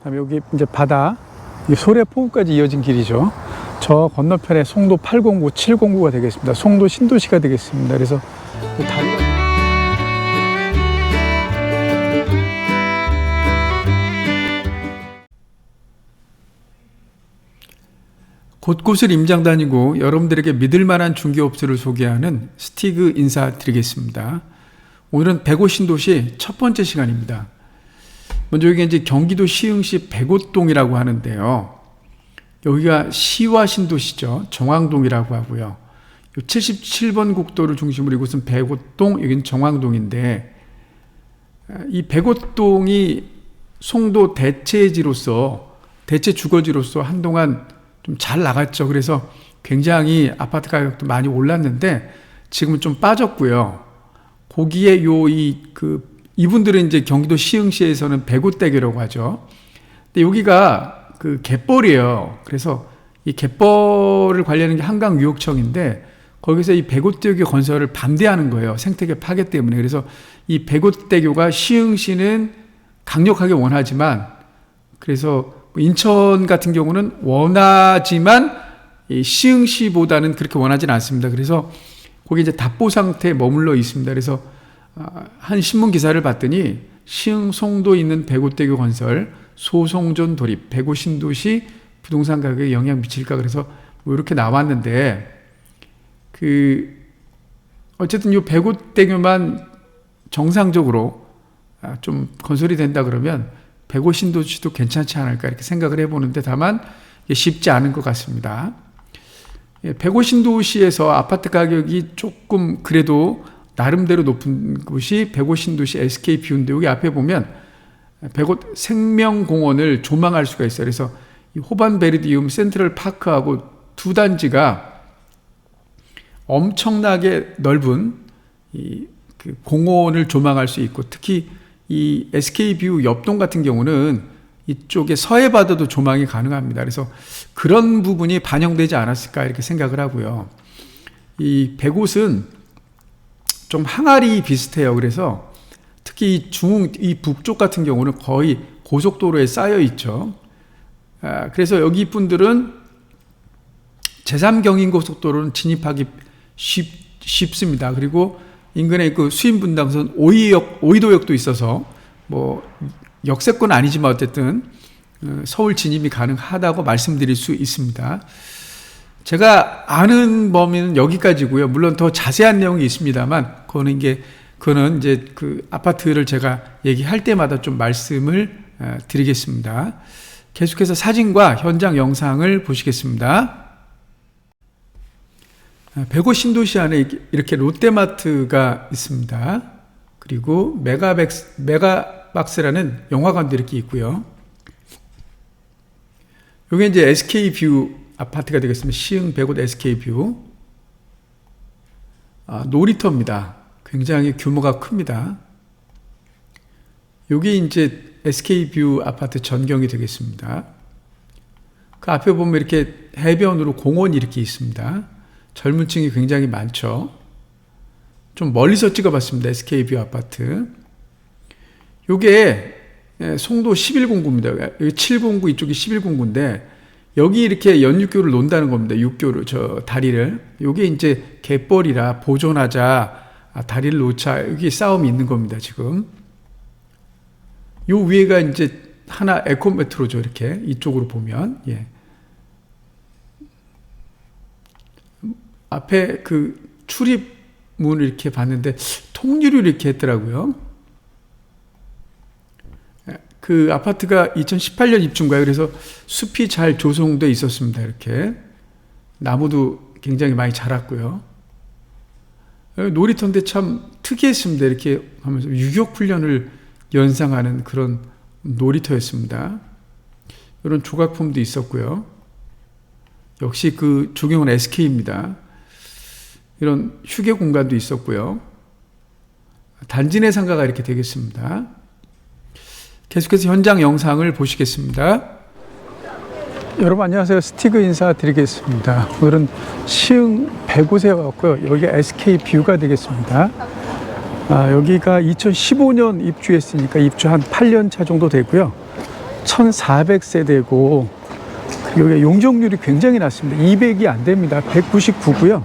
그다음에 여기 이제 바다, 이 소래 포구까지 이어진 길이죠. 저 건너편에 송도 809, 709가 되겠습니다. 송도 신도시가 되겠습니다. 그래서 그 다리가 곳곳을 임장 다니고 여러분들에게 믿을 만한 중개업소를 소개하는 스티그 인사드리겠습니다. 오늘은 백오 신도시 첫 번째 시간입니다. 먼저 여기 이제 경기도 시흥시 백오동이라고 하는데요. 여기가 시와 신도시죠. 정왕동이라고 하고요. 77번 국도를 중심으로 이곳은 백오동, 여기는 정왕동인데 이 백오동이 송도 대체지로서 대체 주거지로서 한동안 좀 잘 나갔죠. 그래서 굉장히 아파트 가격도 많이 올랐는데 지금은 좀 빠졌고요. 거기에 요 이 그 이분들은 이제 경기도 시흥시에서는 백오대교라고 하죠. 근데 여기가 그 갯벌이에요. 그래서 이 갯벌을 관리하는 게 한강유역청인데 거기서 이 백오대교 건설을 반대하는 거예요. 생태계 파괴 때문에. 그래서 이 백오대교가 시흥시는 강력하게 원하지만 그래서 뭐 인천 같은 경우는 원하지만 이 시흥시보다는 그렇게 원하지는 않습니다. 그래서 거기 이제 답보 상태에 머물러 있습니다. 그래서 아, 한 신문 기사를 봤더니 시흥 송도 있는 백오대교 건설 소송전 돌입 백오 신도시 부동산 가격에 영향 미칠까 그래서 뭐 이렇게 나왔는데 그 어쨌든 이 백오대교만 정상적으로 아, 좀 건설이 된다 그러면 백오 신도시도 괜찮지 않을까 이렇게 생각을 해보는데 다만 쉽지 않은 것 같습니다. 예, 백오 신도시에서 아파트 가격이 조금 그래도 나름대로 높은 곳이 백오 신도시 SK 뷰인데 여기 앞에 보면 백오 생명공원을 조망할 수가 있어요. 그래서 이 호반 베르디움 센트럴 파크하고 두 단지가 엄청나게 넓은 이 그 공원을 조망할 수 있고 특히 이 SK 뷰 옆동 같은 경우는 이쪽에 서해 바다도 조망이 가능합니다. 그래서 그런 부분이 반영되지 않았을까 이렇게 생각을 하고요. 이 백옷은 좀 항아리 비슷해요. 그래서 특히 이 중, 이 북쪽 같은 경우는 거의 고속도로에 쌓여 있죠. 아, 그래서 여기 분들은 제3경인 고속도로는 진입하기 쉽, 쉽습니다. 그리고 인근에 그 수인 분당선 오이역, 오이도역도 있어서 뭐 역세권 아니지만 어쨌든 어, 서울 진입이 가능하다고 말씀드릴 수 있습니다. 제가 아는 범위는 여기까지고요. 물론 더 자세한 내용이 있습니다만 그거는 이게 그거는 이제 그 아파트를 제가 얘기할 때마다 좀 말씀을 어, 드리겠습니다. 계속해서 사진과 현장 영상을 보시겠습니다. 백오 신도시 안에 이렇게 롯데마트가 있습니다. 그리고 메가백스, 메가박스라는 영화관도 이렇게 있고요. 이게 이제 SK 뷰 아파트가 되겠습니다. 시흥 백옷 SK 뷰. 아, 놀이터입니다. 굉장히 규모가 큽니다. 여기 이제 SK 뷰 아파트 전경이 되겠습니다. 그 앞에 보면 이렇게 해변으로 공원이 이렇게 있습니다. 젊은 층이 굉장히 많죠. 좀 멀리서 찍어봤습니다. SK뷰 아파트. 요게 예, 송도 1109입니다. 여기 709 이쪽이 1109인데 여기 이렇게 연육교를 논다는 겁니다. 육교를 저 다리를. 요게 이제 갯벌이라 보존하자 아, 다리를 놓자 여기 싸움이 있는 겁니다. 지금. 요 위에가 이제 하나 에코메트로죠. 이렇게 이쪽으로 보면 예. 앞에 그 출입문을 이렇게 봤는데 통유리 이렇게 했더라고요. 그 아파트가 2018년 입주인가요? 그래서 숲이 잘 조성돼 있었습니다. 이렇게 나무도 굉장히 많이 자랐고요. 놀이터인데 참 특이했습니다. 이렇게 하면서 유격 훈련을 연상하는 그런 놀이터였습니다. 이런 조각품도 있었고요. 역시 그 조경은 SK입니다. 이런 휴게 공간도 있었고요. 단지 내 상가가 이렇게 되겠습니다. 계속해서 현장 영상을 보시겠습니다. 여러분 안녕하세요. 스티그 인사 드리겠습니다. 오늘은 시흥 100곳에 왔고요. 여기가 SK 뷰가 되겠습니다. 아, 여기가 2015년 입주했으니까 입주 한 8년 차 정도 되고요. 1400세대고 여기 용적률이 굉장히 낮습니다. 200이 안 됩니다. 199고요.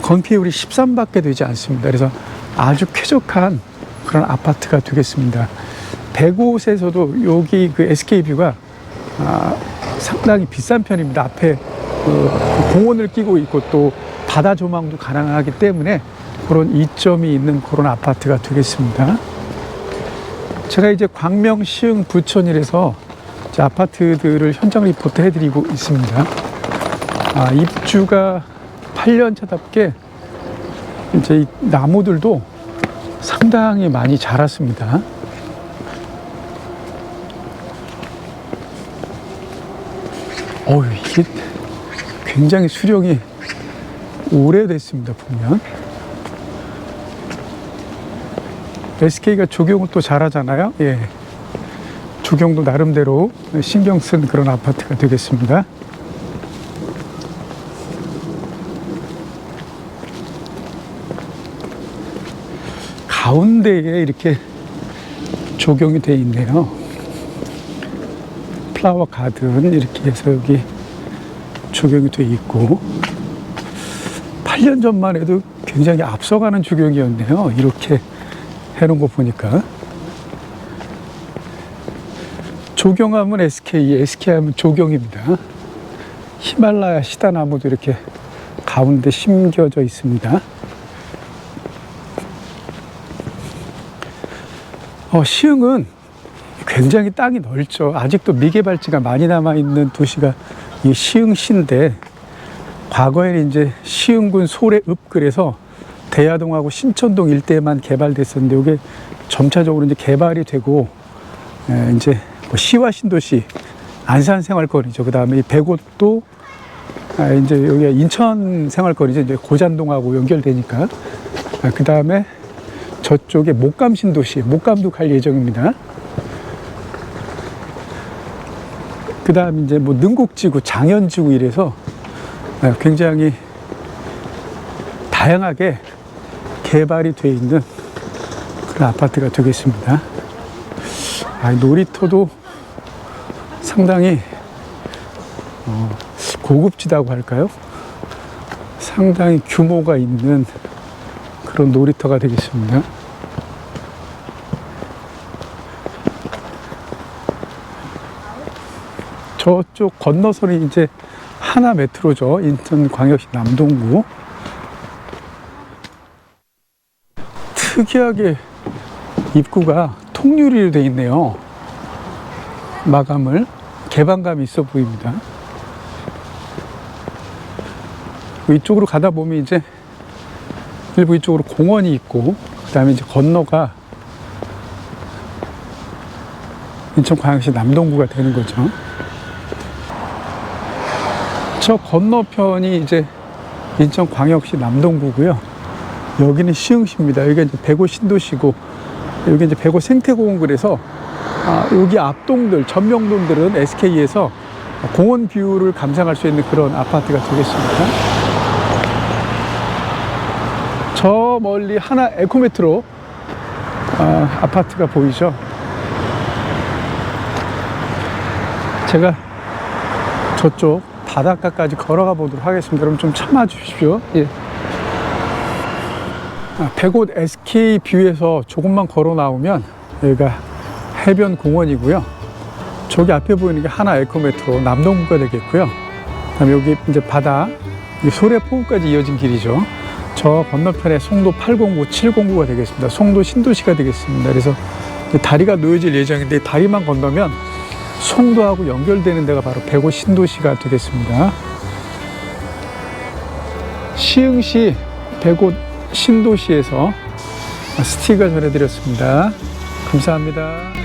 건폐율이 13밖에 되지 않습니다. 그래서 아주 쾌적한 그런 아파트가 되겠습니다. 105세에서도 여기 그 SK뷰가 아, 상당히 비싼 편입니다. 앞에 그 공원을 끼고 있고 또 바다 조망도 가능하기 때문에 그런 이점이 있는 그런 아파트가 되겠습니다. 제가 이제 광명, 시흥, 이제 아파트들을 현장 리포트 해드리고 있습니다. 아, 입주가 8년 차답게 이제 이 나무들도 상당히 많이 자랐습니다. 어우, 이게 굉장히 수령이 오래됐습니다, 보면. SK가 조경을 또 잘하잖아요. 예. 조경도 나름대로 신경 쓴 그런 아파트가 되겠습니다. 가운데에 이렇게 조경이 되어 있네요. 플라워 가든 이렇게 해서 여기 조경이 되어 있고 8년 전만 해도 굉장히 앞서가는 조경이었네요. 이렇게 해놓은 거 보니까 조경하면 SK, SK하면 조경입니다. 히말라야 시다나무도 이렇게 가운데 심겨져 있습니다. 어, 시흥은 굉장히 땅이 넓죠. 아직도 미개발지가 많이 남아있는 도시가 이 시흥시인데, 과거에는 이제 시흥군 소래읍 그래서 대야동하고 신천동 일대만 개발됐었는데, 이게 점차적으로 이제 개발이 되고, 에, 이제 뭐 시와 신도시, 안산 생활거리죠. 그 다음에 이 백옷도 아, 이제 여기가 인천 생활거리죠. 이제 고잔동하고 연결되니까. 아, 그 다음에 저쪽에 목감 신도시, 목감도 갈 예정입니다. 그 다음 이제 뭐 능곡지구, 장현지구 이래서 아, 굉장히 다양하게 개발이 돼 있는 그런 아파트가 되겠습니다. 아, 놀이터도 상당히 어, 고급지다고 할까요? 상당히 규모가 있는 그런 놀이터가 되겠습니다. 저쪽 건너서는 이제 하나 메트로죠. 인천광역시 남동구. 특이하게 입구가 통유리로 되어 있네요. 마감을 개방감이 있어 보입니다. 이쪽으로 가다 보면 이제 일부 이쪽으로 공원이 있고 그 다음에 이제 건너가 인천광역시 남동구가 되는 거죠. 저 건너편이 이제 인천광역시 남동구고요. 여기는 시흥시입니다. 여기가 이제 백오 신도시고 여기 이제 백오 생태공원 그래서 아, 여기 앞동들 전명동들은 SK에서 공원 뷰를 감상할 수 있는 그런 아파트가 되겠습니다. 저 멀리 하나 에코메트로 아, 아파트가 보이죠. 제가 저쪽 바닷가까지 걸어가 보도록 하겠습니다. 여러분 좀 참아 주십시오. 예. 아, 백옷 SK 뷰에서 조금만 걸어 나오면 여기가 해변 공원이고요. 저기 앞에 보이는 게 하나 에코메트로 남동구가 되겠고요. 그다음에 여기 이제 바다 이 소래포구까지 이어진 길이죠. 저 건너편에 송도 809, 709가 되겠습니다. 송도 신도시가 되겠습니다. 그래서 다리가 놓여질 예정인데 이 다리만 건너면 송도하고 연결되는 데가 바로 백오 신도시가 되겠습니다. 시흥시 백오 신도시에서 스티커 전해드렸습니다. 감사합니다.